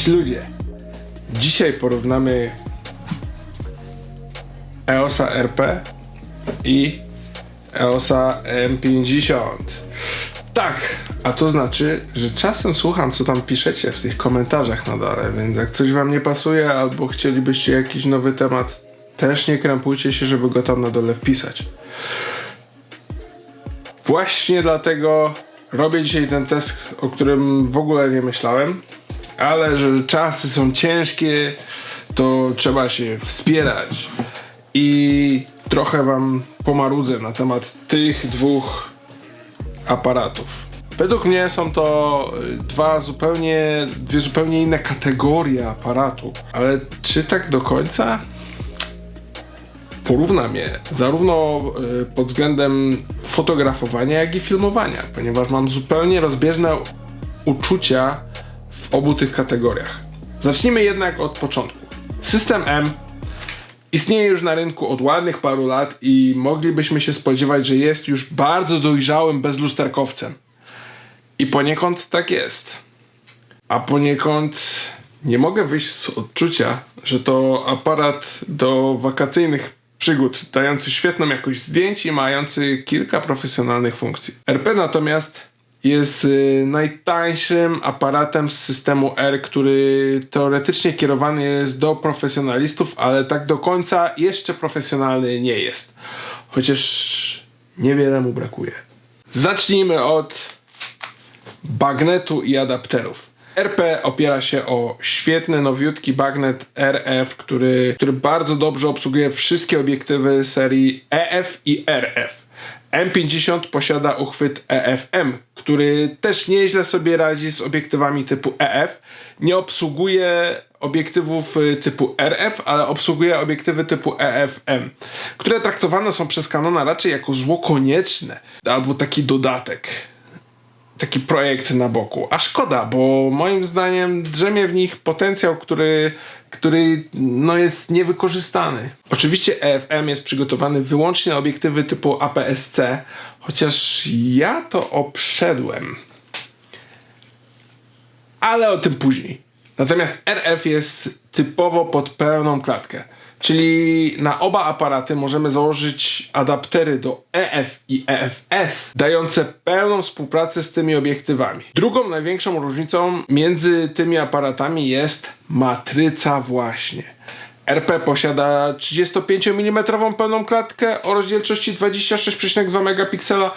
Cześć ludzie! Dzisiaj porównamy EOSa RP i EOSa M50. Tak, a to znaczy, że czasem słucham, co tam piszecie w tych komentarzach na dole, więc jak coś wam nie pasuje albo chcielibyście jakiś nowy temat, też nie krępujcie się, żeby go tam na dole wpisać. Właśnie dlatego robię dzisiaj ten test, o którym w ogóle nie myślałem, ale że czasy są ciężkie, to trzeba się wspierać. I trochę wam pomarudzę na temat tych dwóch aparatów. Według mnie są to y, dwa zupełnie, dwie zupełnie inne kategorie aparatu, ale czy tak do końca? porównam je zarówno y, pod względem fotografowania, jak i filmowania, ponieważ mam zupełnie rozbieżne uczucia w obu tych kategoriach. Zacznijmy jednak od początku. System M istnieje już na rynku od ładnych paru lat i moglibyśmy się spodziewać, że jest już bardzo dojrzałym bezlusterkowcem. I poniekąd tak jest. A poniekąd nie mogę wyjść z odczucia, że to aparat do wakacyjnych przygód, dający świetną jakość zdjęć i mający kilka profesjonalnych funkcji. RP natomiast jest y, najtańszym aparatem z systemu R, który teoretycznie kierowany jest do profesjonalistów, ale tak do końca jeszcze profesjonalny nie jest. Chociaż niewiele mu brakuje. Zacznijmy od bagnetu i adapterów. RP opiera się o świetny, nowiutki bagnet RF, który, który bardzo dobrze obsługuje wszystkie obiektywy serii EF i RF. M50 posiada uchwyt EFM, który też nieźle sobie radzi z obiektywami typu EF. Nie obsługuje obiektywów y, typu RF, ale obsługuje obiektywy typu EFM, które traktowane są przez Canona raczej jako zło konieczne albo taki dodatek taki projekt na boku. A szkoda, bo moim zdaniem drzemie w nich potencjał, który, który no jest niewykorzystany. Oczywiście EFM jest przygotowany wyłącznie na obiektywy typu APS-C, chociaż ja to obszedłem. Ale o tym później. Natomiast RF jest typowo pod pełną klatkę. Czyli na oba aparaty możemy założyć adaptery do EF i EFS, dające pełną współpracę z tymi obiektywami. Drugą największą różnicą między tymi aparatami jest matryca właśnie. RP posiada 35 mm pełną klatkę o rozdzielczości 26,2 megapiksela,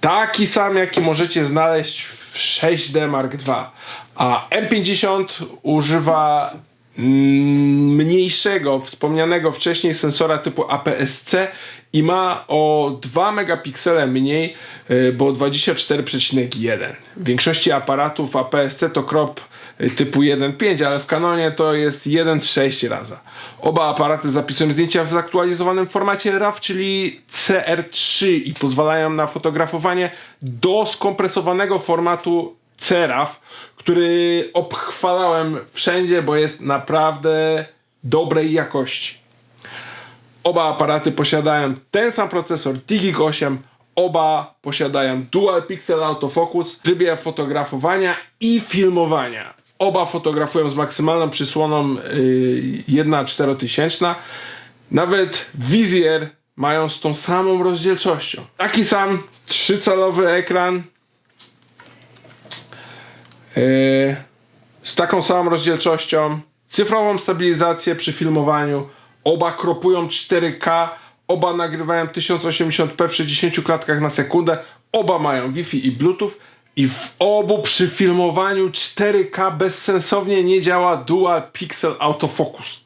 taki sam jaki możecie znaleźć w 6D Mark II, a M50 używa mniejszego, wspomnianego wcześniej sensora typu APS-C i ma o 2 megapiksele mniej, y, bo 24,1. W większości aparatów APS-C to crop y, typu 1.5, ale w Canonie to jest 1.6 raza. Oba aparaty zapisują zdjęcia w zaktualizowanym formacie RAW, czyli CR3 i pozwalają na fotografowanie do skompresowanego formatu CRAW, który obchwalałem wszędzie, bo jest naprawdę dobrej jakości. Oba aparaty posiadają ten sam procesor Digig 8, oba posiadają Dual Pixel Autofocus w trybie fotografowania i filmowania. Oba fotografują z maksymalną przysłoną yy, 1,4000. Nawet wizjer mają z tą samą rozdzielczością. Taki sam 3-calowy ekran z taką samą rozdzielczością, cyfrową stabilizację przy filmowaniu, oba kropują 4K, oba nagrywają 1080p w 60 klatkach na sekundę, oba mają Wi-Fi i Bluetooth i w obu przy filmowaniu 4K bezsensownie nie działa Dual Pixel Autofocus.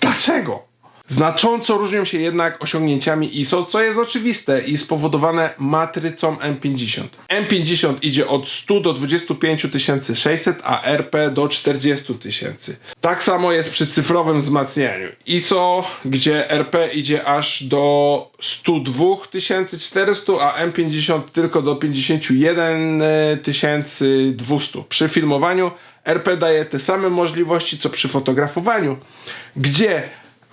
Dlaczego? Znacząco różnią się jednak osiągnięciami ISO, co jest oczywiste i spowodowane matrycą M50. M50 idzie od 100 do 25 600, a RP do 40 tysięcy. Tak samo jest przy cyfrowym wzmacnianiu. ISO, gdzie RP idzie aż do 102 400, a M50 tylko do 51 200. Przy filmowaniu RP daje te same możliwości co przy fotografowaniu, gdzie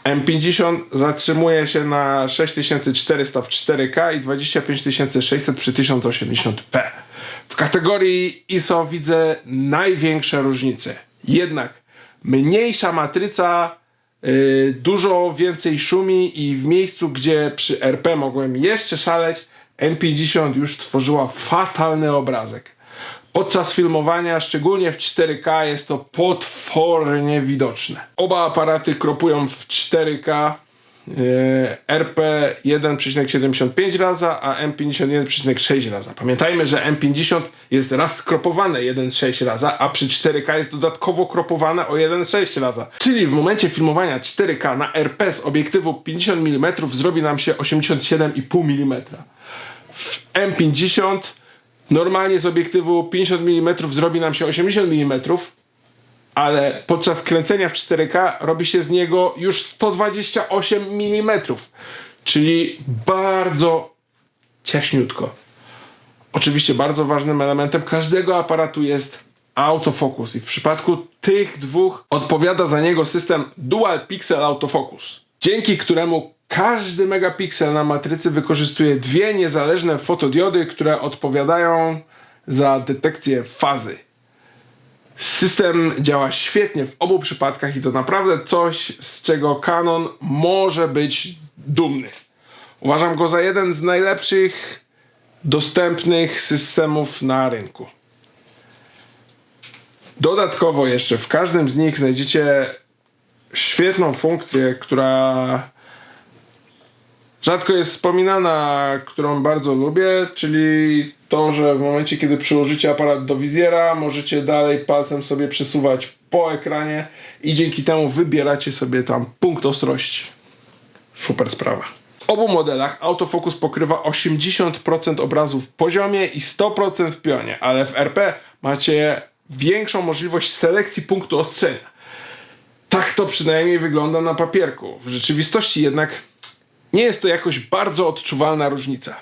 M50 zatrzymuje się na 6400 w 4K i 25600 przy 1080p. W kategorii ISO widzę największe różnice. Jednak mniejsza matryca yy, dużo więcej szumi i w miejscu, gdzie przy RP mogłem jeszcze szaleć, M50 już tworzyła fatalny obrazek. Podczas filmowania, szczególnie w 4K, jest to potwornie widoczne. Oba aparaty kropują w 4K. e, RP 1,75 raza, a M50 1,6 raza. Pamiętajmy, że M50 jest raz skropowane 1,6 raza, a przy 4K jest dodatkowo kropowane o 1,6 raza. Czyli w momencie filmowania 4K na RP z obiektywu 50 mm zrobi nam się 87,5 mm. W M50 normalnie z obiektywu 50 mm zrobi nam się 80 mm, ale podczas kręcenia w 4K robi się z niego już 128 mm, czyli bardzo ciaśniutko. Oczywiście bardzo ważnym elementem każdego aparatu jest autofocus i w przypadku tych dwóch odpowiada za niego system Dual Pixel Autofocus, dzięki któremu każdy megapiksel na matrycy wykorzystuje dwie niezależne fotodiody, które odpowiadają za detekcję fazy. System działa świetnie w obu przypadkach i to naprawdę coś, z czego Canon może być dumny. Uważam go za jeden z najlepszych dostępnych systemów na rynku. Dodatkowo jeszcze w każdym z nich znajdziecie świetną funkcję, która rzadko jest wspominana, którą bardzo lubię, czyli to, że w momencie, kiedy przyłożycie aparat do wizjera, możecie dalej palcem sobie przesuwać po ekranie i dzięki temu wybieracie sobie tam punkt ostrości. Super sprawa. W obu modelach autofokus pokrywa 80% obrazu w poziomie i 100% w pionie, ale w RP macie większą możliwość selekcji punktu ostrzenia. Tak to przynajmniej wygląda na papierku. W rzeczywistości jednak nie jest to jakoś bardzo odczuwalna różnica.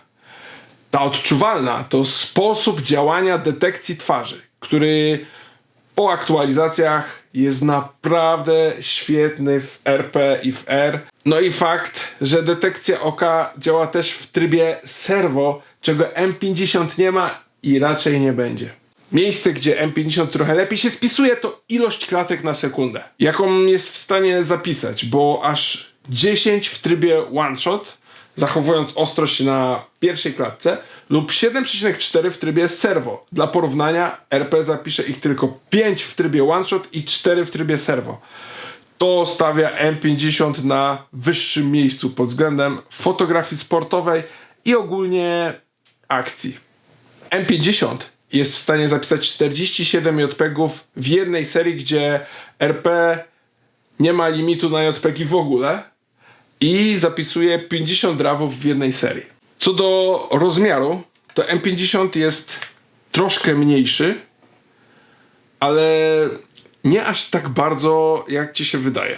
Ta odczuwalna to sposób działania detekcji twarzy, który po aktualizacjach jest naprawdę świetny w RP i w R. No i fakt, że detekcja oka działa też w trybie serwo, czego M50 nie ma i raczej nie będzie. Miejsce, gdzie M50 trochę lepiej się spisuje, to ilość klatek na sekundę, jaką jest w stanie zapisać, bo aż 10 w trybie one shot, zachowując ostrość na pierwszej klatce, lub 7,4 w trybie servo. Dla porównania RP zapisze ich tylko 5 w trybie one shot i 4 w trybie servo. To stawia M50 na wyższym miejscu pod względem fotografii sportowej i ogólnie akcji. M50 jest w stanie zapisać 47 JPEGów w jednej serii, gdzie RP nie ma limitu na JPEGi w ogóle i zapisuje 50 drawów w jednej serii. Co do rozmiaru, to M50 jest troszkę mniejszy, ale nie aż tak bardzo, jak ci się wydaje.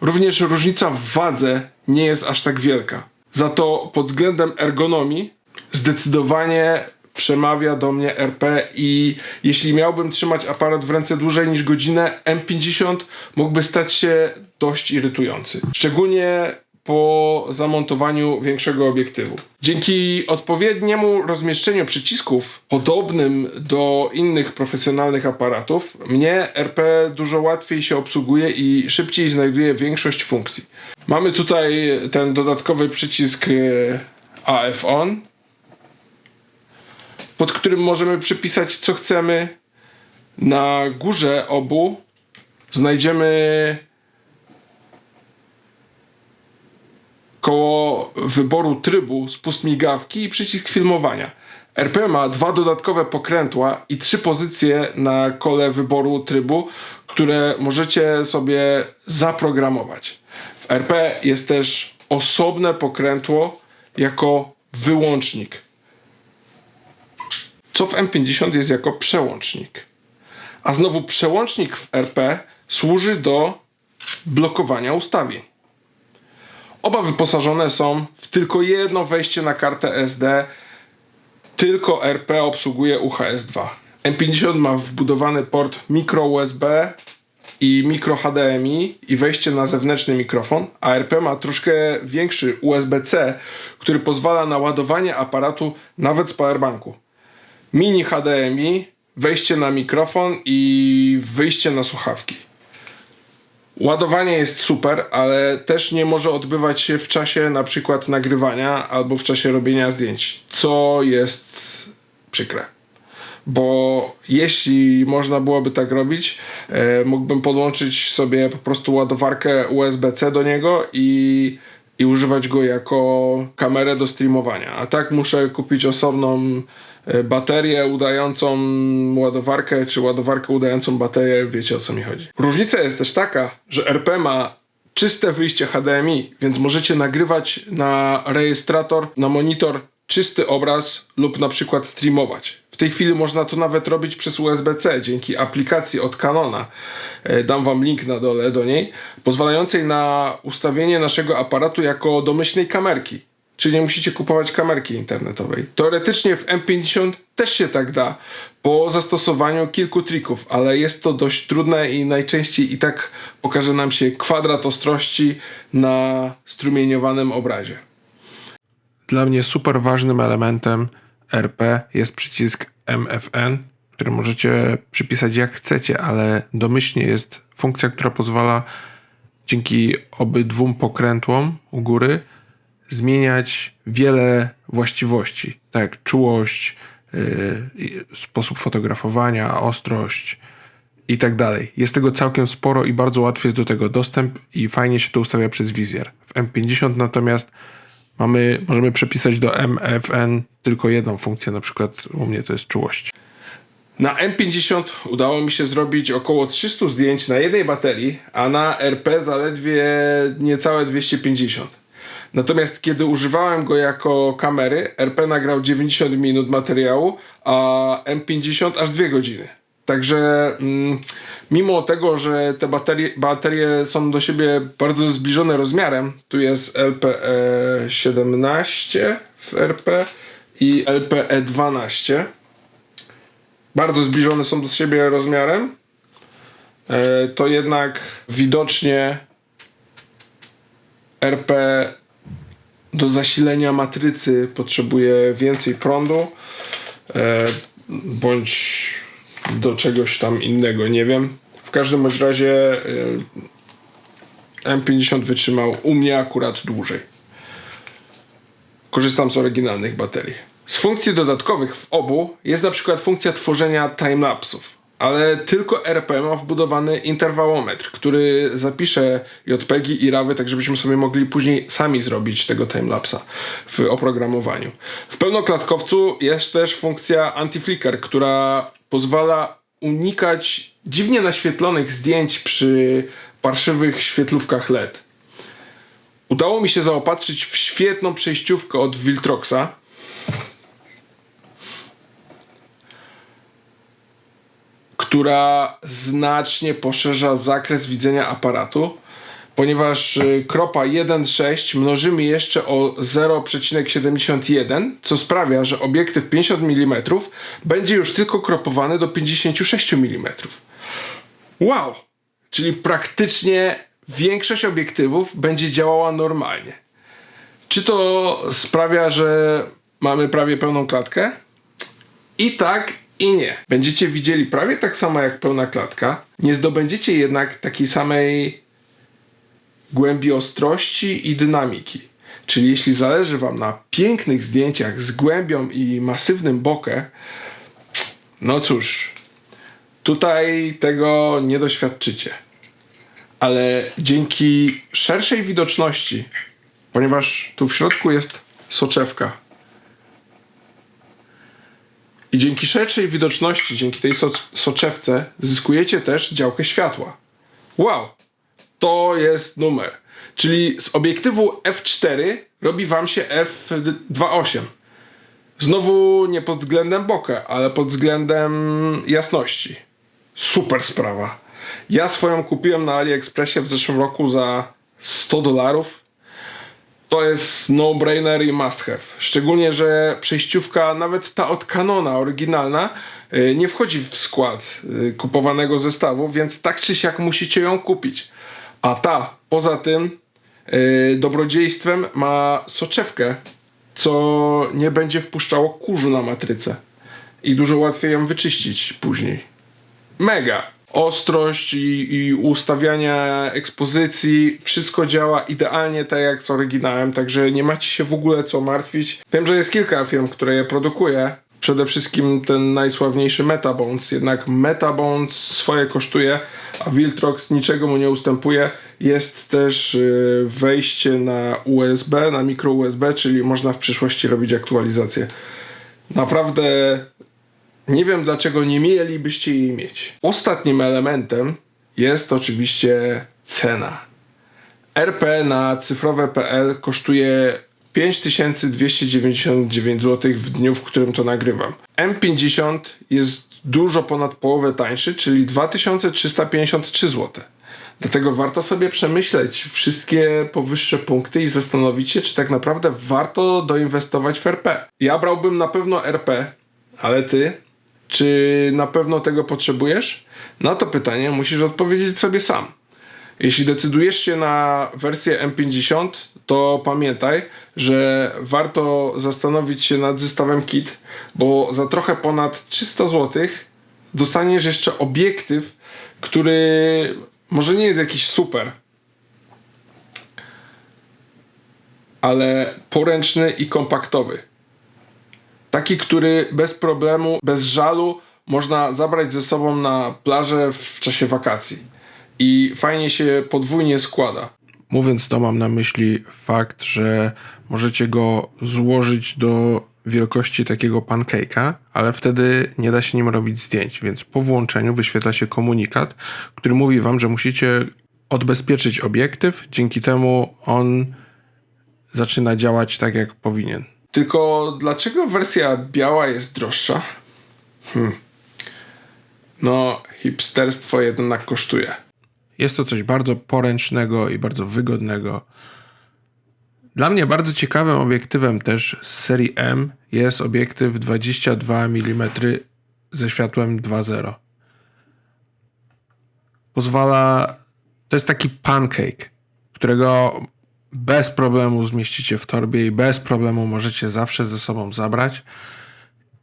Również różnica w wadze nie jest aż tak wielka. Za to pod względem ergonomii zdecydowanie przemawia do mnie RP i jeśli miałbym trzymać aparat w ręce dłużej niż godzinę, M50 mógłby stać się dość irytujący. Szczególnie po zamontowaniu większego obiektywu. Dzięki odpowiedniemu rozmieszczeniu przycisków, podobnym do innych profesjonalnych aparatów, mnie RP dużo łatwiej się obsługuje i szybciej znajduje większość funkcji. Mamy tutaj ten dodatkowy przycisk e, AF On, pod którym możemy przypisać co chcemy. Na górze obu znajdziemy koło wyboru trybu spust migawki i przycisk filmowania. RP ma dwa dodatkowe pokrętła i trzy pozycje na kole wyboru trybu, które możecie sobie zaprogramować. W RP jest też osobne pokrętło jako wyłącznik. Co w M50 jest jako przełącznik. A znowu przełącznik w RP służy do blokowania ustawień. Oba wyposażone są w tylko jedno wejście na kartę SD. Tylko RP obsługuje UHS-2. M50 ma wbudowany port micro USB i micro HDMI i wejście na zewnętrzny mikrofon, a RP ma troszkę większy USB-C, który pozwala na ładowanie aparatu nawet z powerbanku. Mini HDMI, wejście na mikrofon i wyjście na słuchawki. Ładowanie jest super, ale też nie może odbywać się w czasie na przykład nagrywania albo w czasie robienia zdjęć, co jest przykre. Bo jeśli można byłoby tak robić, e, mógłbym podłączyć sobie po prostu ładowarkę USB-C do niego i, i używać go jako kamerę do streamowania. A tak muszę kupić osobną baterię udającą ładowarkę, czy ładowarkę udającą baterię, wiecie o co mi chodzi. Różnica jest też taka, że RP ma czyste wyjście HDMI, więc możecie nagrywać na rejestrator, na monitor czysty obraz lub na przykład streamować. W tej chwili można to nawet robić przez USB-C dzięki aplikacji od Canona. E, Dam Wam link na dole do niej, pozwalającej na ustawienie naszego aparatu jako domyślnej kamerki. Czyli nie musicie kupować kamerki internetowej. Teoretycznie w M50 też się tak da po zastosowaniu kilku trików, ale jest to dość trudne i najczęściej i tak pokaże nam się kwadrat ostrości na strumieniowanym obrazie. Dla mnie super ważnym elementem RP jest przycisk MFN, który możecie przypisać jak chcecie, ale domyślnie jest funkcja, która pozwala dzięki obydwu pokrętłom u góry zmieniać wiele właściwości, tak czułość, yy, sposób fotografowania, ostrość i tak dalej. Jest tego całkiem sporo i bardzo łatwy jest do tego dostęp i fajnie się to ustawia przez wizjer. W M50 natomiast mamy, możemy przepisać do MFN tylko jedną funkcję, na przykład u mnie to jest czułość. Na M50 udało mi się zrobić około 300 zdjęć na jednej baterii, a na RP zaledwie niecałe 250. Natomiast kiedy używałem go jako kamery, RP nagrał 90 minut materiału, a M50 aż 2 godziny. Także mm, mimo tego, że te baterie, baterie są do siebie bardzo zbliżone rozmiarem, tu jest LPE 17 w RP i LPE 12. Bardzo zbliżone są do siebie rozmiarem. E, to jednak widocznie RP do zasilenia matrycy potrzebuje więcej prądu e, bądź do czegoś tam innego, nie wiem. W każdym bądź razie e, M50 wytrzymał u mnie akurat dłużej. Korzystam z oryginalnych baterii. Z funkcji dodatkowych w obu jest na przykład funkcja tworzenia timelapsów ale tylko RP ma wbudowany interwałometr, który zapisze JPEGi i RAWy, tak żebyśmy sobie mogli później sami zrobić tego timelapsa w oprogramowaniu. W pełnoklatkowcu jest też funkcja anti-flicker, która pozwala unikać dziwnie naświetlonych zdjęć przy parszywych świetlówkach LED. Udało mi się zaopatrzyć w świetną przejściówkę od Viltroxa, która znacznie poszerza zakres widzenia aparatu, ponieważ y, kropa 1.6 mnożymy jeszcze o 0,71, co sprawia, że obiektyw 50 mm będzie już tylko kropowany do 56 mm. Wow! Czyli praktycznie większość obiektywów będzie działała normalnie. Czy to sprawia, że mamy prawie pełną klatkę? I tak, i nie. Będziecie widzieli prawie tak samo jak pełna klatka. Nie zdobędziecie jednak takiej samej głębi ostrości i dynamiki. Czyli jeśli zależy Wam na pięknych zdjęciach z głębią i masywnym bokę, no cóż, tutaj tego nie doświadczycie. Ale dzięki szerszej widoczności, ponieważ tu w środku jest soczewka, i dzięki szerszej widoczności, dzięki tej so soczewce, zyskujecie też działkę światła. Wow! To jest numer. Czyli z obiektywu f4 robi wam się f2.8. Znowu nie pod względem bokeh, ale pod względem jasności. Super sprawa. Ja swoją kupiłem na AliExpressie w zeszłym roku za 100 dolarów. To jest no-brainer i must have. Szczególnie, że przejściówka, nawet ta od Canona, oryginalna, y, nie wchodzi w skład y, kupowanego zestawu, więc tak czy siak musicie ją kupić. A ta, poza tym, y, dobrodziejstwem ma soczewkę, co nie będzie wpuszczało kurzu na matrycę. I dużo łatwiej ją wyczyścić później. Mega. Ostrość i, i ustawiania ekspozycji, wszystko działa idealnie tak jak z oryginałem, także nie macie się w ogóle co martwić. Wiem, że jest kilka firm, które je produkuje. Przede wszystkim ten najsławniejszy Metabones, jednak Metabones swoje kosztuje, a Viltrox niczego mu nie ustępuje. Jest też y, wejście na USB, na mikro USB, czyli można w przyszłości robić aktualizację. Naprawdę nie wiem dlaczego nie mielibyście jej mieć. Ostatnim elementem jest oczywiście cena. RP na cyfrowe.pl kosztuje 5299 zł w dniu, w którym to nagrywam. M50 jest dużo ponad połowę tańszy, czyli 2353 zł. Dlatego warto sobie przemyśleć wszystkie powyższe punkty i zastanowić się, czy tak naprawdę warto doinwestować w RP. Ja brałbym na pewno RP, ale ty, czy na pewno tego potrzebujesz? Na to pytanie musisz odpowiedzieć sobie sam. Jeśli decydujesz się na wersję M50, to pamiętaj, że warto zastanowić się nad zestawem kit, bo za trochę ponad 300 zł dostaniesz jeszcze obiektyw, który może nie jest jakiś super, ale poręczny i kompaktowy. Taki, który bez problemu, bez żalu można zabrać ze sobą na plażę w czasie wakacji. I fajnie się podwójnie składa. Mówiąc to, mam na myśli fakt, że możecie go złożyć do wielkości takiego pancake'a, ale wtedy nie da się nim robić zdjęć, więc po włączeniu wyświetla się komunikat, który mówi wam, że musicie odbezpieczyć obiektyw, dzięki temu on zaczyna działać tak jak powinien. Tylko dlaczego wersja biała jest droższa? Hmm. No, hipsterstwo jednak kosztuje. Jest to coś bardzo poręcznego i bardzo wygodnego. Dla mnie bardzo ciekawym obiektywem też z serii M jest obiektyw 22 mm ze światłem 2.0. Pozwala. To jest taki pancake, którego bez problemu zmieścicie w torbie i bez problemu możecie zawsze ze sobą zabrać.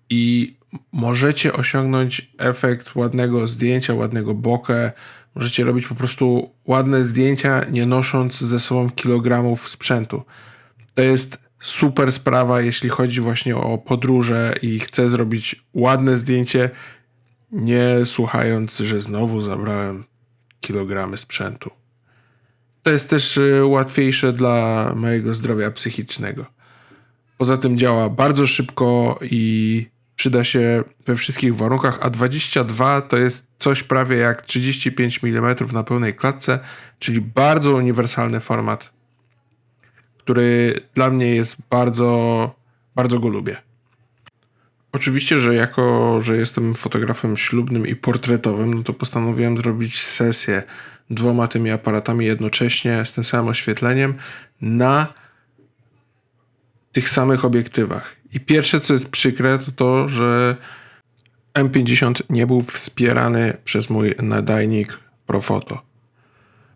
I możecie osiągnąć efekt ładnego zdjęcia, ładnego bokeh. Możecie robić po prostu ładne zdjęcia, nie nosząc ze sobą kilogramów sprzętu. To jest super sprawa, jeśli chodzi właśnie o podróże i chcę zrobić ładne zdjęcie, nie słuchając, że znowu zabrałem kilogramy sprzętu. To jest też y, łatwiejsze dla mojego zdrowia psychicznego. Poza tym działa bardzo szybko i przyda się we wszystkich warunkach, a 22 to jest coś prawie jak 35 mm na pełnej klatce, czyli bardzo uniwersalny format, który dla mnie jest bardzo, bardzo go lubię. Oczywiście, że jako, że jestem fotografem ślubnym i portretowym, no to postanowiłem zrobić sesję dwoma tymi aparatami jednocześnie z tym samym oświetleniem na tych samych obiektywach. I pierwsze, co jest przykre, to to, że M50 nie był wspierany przez mój nadajnik Profoto.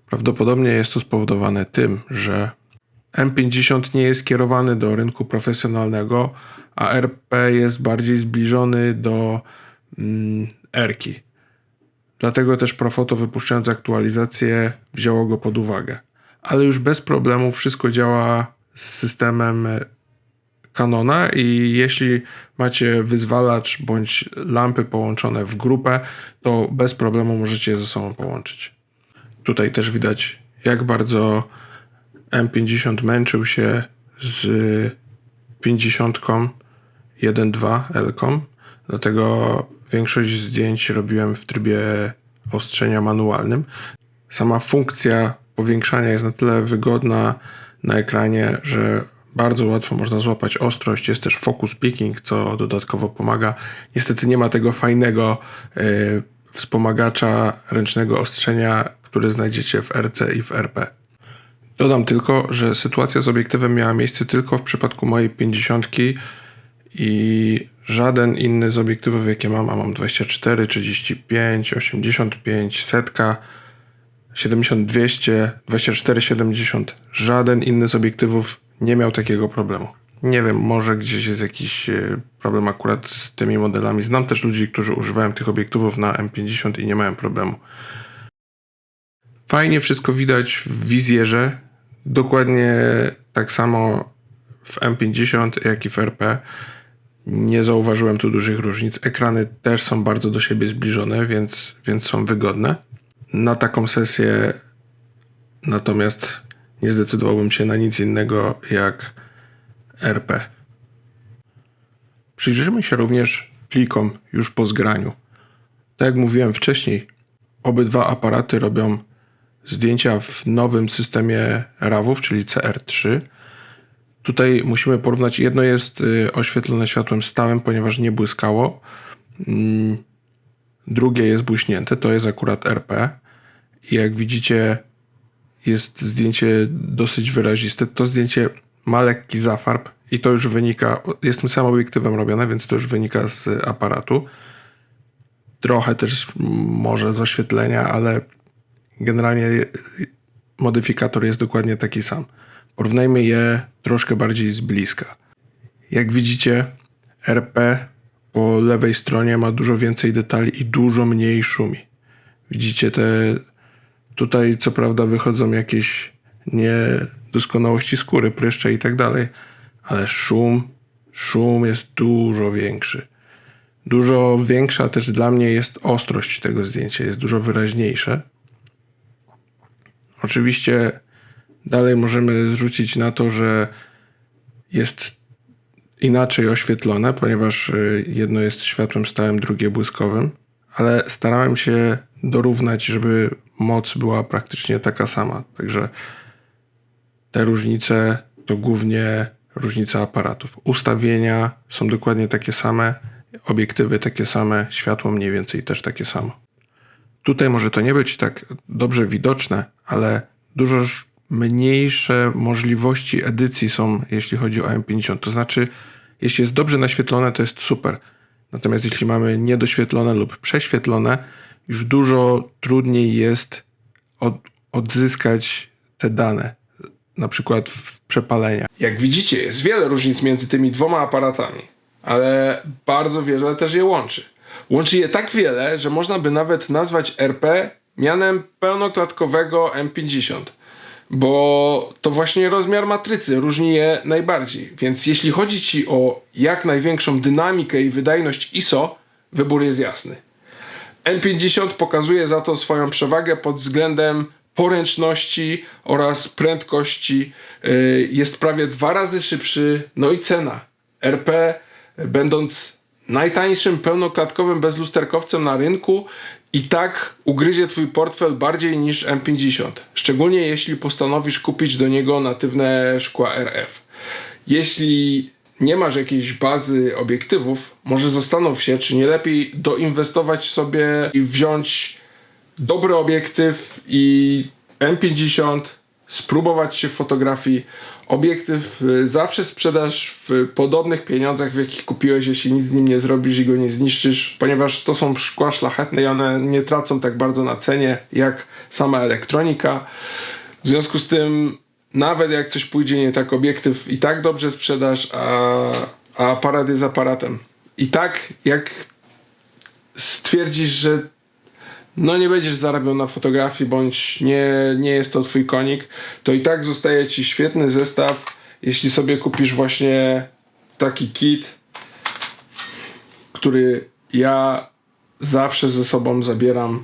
Prawdopodobnie jest to spowodowane tym, że M50 nie jest skierowany do rynku profesjonalnego, a RP jest bardziej zbliżony do mm. Dlatego też Profoto wypuszczając aktualizację wzięło go pod uwagę. Ale już bez problemu wszystko działa z systemem Canona i jeśli macie wyzwalacz bądź lampy połączone w grupę, to bez problemu możecie je ze sobą połączyć. Tutaj też widać jak bardzo M50 męczył się z 50 1.2 L-com, dlatego większość zdjęć robiłem w trybie ostrzenia manualnym. Sama funkcja powiększania jest na tyle wygodna na ekranie, że bardzo łatwo można złapać ostrość. Jest też focus picking, co dodatkowo pomaga. Niestety nie ma tego fajnego y, wspomagacza ręcznego ostrzenia, który znajdziecie w RC i w RP. Dodam tylko, że sytuacja z obiektywem miała miejsce tylko w przypadku mojej 50 i żaden inny z obiektywów, jakie mam, a mam 24, 35, 85, setka, 70, 200, 24, 70, żaden inny z obiektywów nie miał takiego problemu. Nie wiem, może gdzieś jest jakiś e, problem akurat z tymi modelami. Znam też ludzi, którzy używają tych obiektywów na M50 i nie mają problemu. Fajnie wszystko widać w wizjerze. Dokładnie tak samo w M50, jak i w RP. Nie zauważyłem tu dużych różnic. Ekrany też są bardzo do siebie zbliżone, więc, więc są wygodne. Na taką sesję natomiast nie zdecydowałbym się na nic innego jak RP. Przyjrzyjmy się również plikom już po zgraniu. Tak jak mówiłem wcześniej, obydwa aparaty robią zdjęcia w nowym systemie RAW-ów, czyli CR3. Tutaj musimy porównać. Jedno jest y, oświetlone światłem stałym, ponieważ nie błyskało. Mm, Drugie jest błyśnięte, to jest akurat RP. I jak widzicie, jest zdjęcie dosyć wyraziste. To zdjęcie ma lekki zafarb i to już wynika, jest tym samym obiektywem robione, więc to już wynika z aparatu. Trochę też może z oświetlenia, ale generalnie modyfikator jest dokładnie taki sam. Porównajmy je troszkę bardziej z bliska. Jak widzicie, RP po lewej stronie ma dużo więcej detali i dużo mniej szumi. Widzicie te. Tutaj, co prawda, wychodzą jakieś niedoskonałości skóry, pryszcze i tak dalej, ale szum, szum jest dużo większy. Dużo większa też dla mnie jest ostrość tego zdjęcia, jest dużo wyraźniejsze. Oczywiście dalej możemy zrzucić na to, że jest inaczej oświetlone, ponieważ y, jedno jest światłem stałym, drugie błyskowym, ale starałem się dorównać, żeby moc była praktycznie taka sama. Także te różnice to głównie różnica aparatów. Ustawienia są dokładnie takie same, obiektywy takie same, światło mniej więcej też takie samo. Tutaj może to nie być tak dobrze widoczne, ale dużo mniejsze możliwości edycji są, jeśli chodzi o M50. To znaczy, jeśli jest dobrze naświetlone, to jest super. Natomiast jeśli mamy niedoświetlone lub prześwietlone, już dużo trudniej jest od, odzyskać te dane, na przykład w przepalenia. Jak widzicie, jest wiele różnic między tymi dwoma aparatami, ale bardzo wiele też je łączy. Łączy je tak wiele, że można by nawet nazwać RP mianem pełnoklatkowego M50, bo to właśnie rozmiar matrycy różni je najbardziej. Więc jeśli chodzi ci o jak największą dynamikę i wydajność ISO, wybór jest jasny. M50 pokazuje za to swoją przewagę pod względem poręczności oraz prędkości. Yy, Jest prawie dwa razy szybszy, no i cena. RP, będąc najtańszym pełnoklatkowym bezlusterkowcem na rynku, i tak ugryzie twój portfel bardziej niż M50. Szczególnie jeśli postanowisz kupić do niego natywne szkła RF. Jeśli nie masz jakiejś bazy obiektywów, może zastanów się, czy nie lepiej doinwestować sobie i wziąć dobry obiektyw i M50, spróbować się w fotografii. Obiektyw y, zawsze sprzedasz w podobnych pieniądzach, w jakich kupiłeś, jeśli nic z nim nie zrobisz i go nie zniszczysz, ponieważ to są szkła szlachetne i one nie tracą tak bardzo na cenie jak sama elektronika. W związku z tym, nawet jak coś pójdzie nie tak, obiektyw i tak dobrze sprzedasz, a, a aparat jest aparatem. I tak, jak stwierdzisz, że no nie będziesz zarabiał na fotografii, bądź nie, nie jest to twój konik, to i tak zostaje ci świetny zestaw, jeśli sobie kupisz właśnie taki kit, który ja zawsze ze sobą zabieram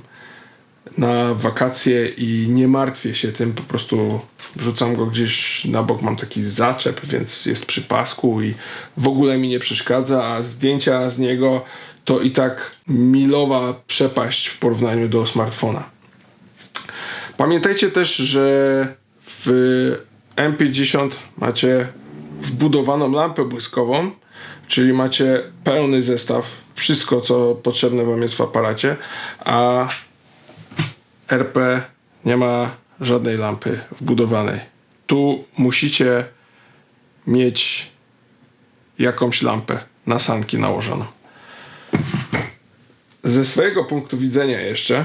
na wakacje i nie martwię się tym, po prostu wrzucam go gdzieś na bok, mam taki zaczep, więc jest przy pasku i w ogóle mi nie przeszkadza, a zdjęcia z niego to i tak milowa przepaść w porównaniu do smartfona. Pamiętajcie też, że w M50 macie wbudowaną lampę błyskową, czyli macie pełny zestaw, wszystko co potrzebne Wam jest w aparacie, a RP nie ma żadnej lampy wbudowanej. Tu musicie mieć jakąś lampę na sanki nałożoną. Ze swojego punktu widzenia jeszcze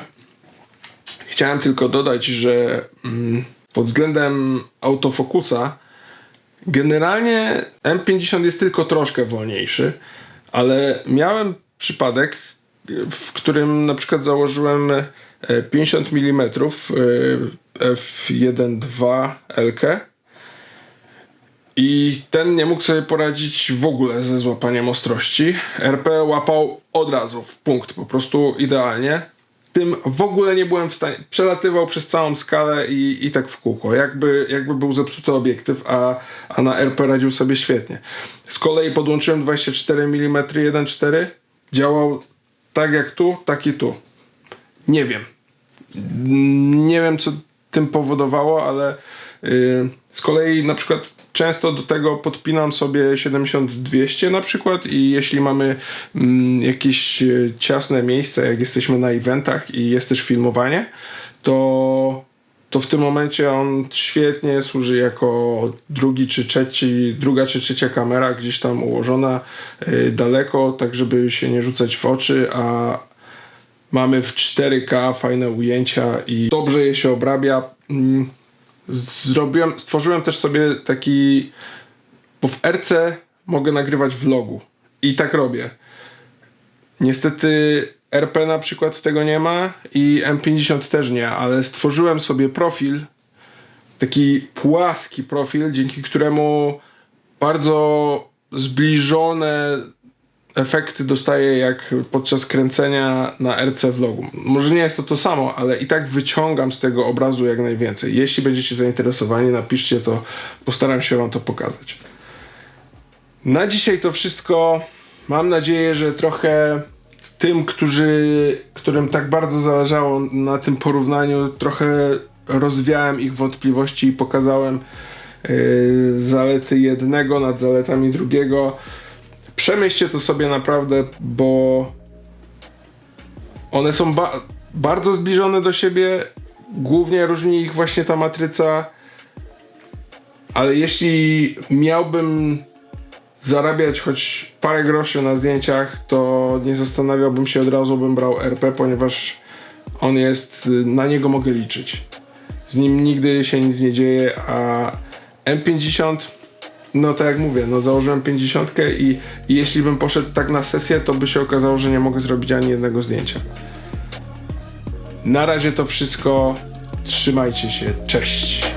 chciałem tylko dodać, że mm, pod względem autofokusa generalnie M50 jest tylko troszkę wolniejszy, ale miałem przypadek, w którym na przykład założyłem e, 50 mm f1.2 LK i ten nie mógł sobie poradzić w ogóle ze złapaniem ostrości. RP łapał od razu w punkt, po prostu idealnie. Tym w ogóle nie byłem w stanie. Przelatywał przez całą skalę i, i tak w kółko. Jakby, jakby był zepsuty obiektyw, a, a na RP radził sobie świetnie. Z kolei podłączyłem 24 mm 1.4. Działał tak jak tu, tak i tu. Nie wiem. Nie wiem, co tym powodowało, ale yy, z kolei na przykład często do tego podpinam sobie 70-200 na przykład i jeśli mamy mm, jakieś e, ciasne miejsce, jak jesteśmy na eventach i jest też filmowanie, to, to w tym momencie on świetnie służy jako drugi czy trzeci, druga czy trzecia kamera gdzieś tam ułożona yy, daleko, tak żeby się nie rzucać w oczy, a Mamy w 4K fajne ujęcia i dobrze je się obrabia. Mm, Zrobiłem, stworzyłem też sobie taki, bo w RC mogę nagrywać vlogu i tak robię. Niestety RP na przykład tego nie ma i M50 też nie, ale stworzyłem sobie profil, taki płaski profil, dzięki któremu bardzo zbliżone efekty dostaję jak podczas kręcenia na RC vlogu. Może nie jest to to samo, ale i tak wyciągam z tego obrazu jak najwięcej. Jeśli będziecie zainteresowani, napiszcie to, postaram się wam to pokazać. Na dzisiaj to wszystko. Mam nadzieję, że trochę tym, którzy, którym tak bardzo zależało na tym porównaniu, trochę rozwiałem ich wątpliwości i pokazałem yy, zalety jednego nad zaletami drugiego. Przemyślcie to sobie naprawdę, bo one są ba- bardzo zbliżone do siebie. Głównie różni ich właśnie ta matryca. Ale jeśli miałbym zarabiać choć parę groszy na zdjęciach, to nie zastanawiałbym się od razu, bym brał RP, ponieważ on jest, na niego mogę liczyć. Z nim nigdy się nic nie dzieje, a M50 no tak jak mówię, no założyłem 50 i, i jeśli bym poszedł tak na sesję, to by się okazało, że nie mogę zrobić ani jednego zdjęcia. Na razie to wszystko. Trzymajcie się. Cześć.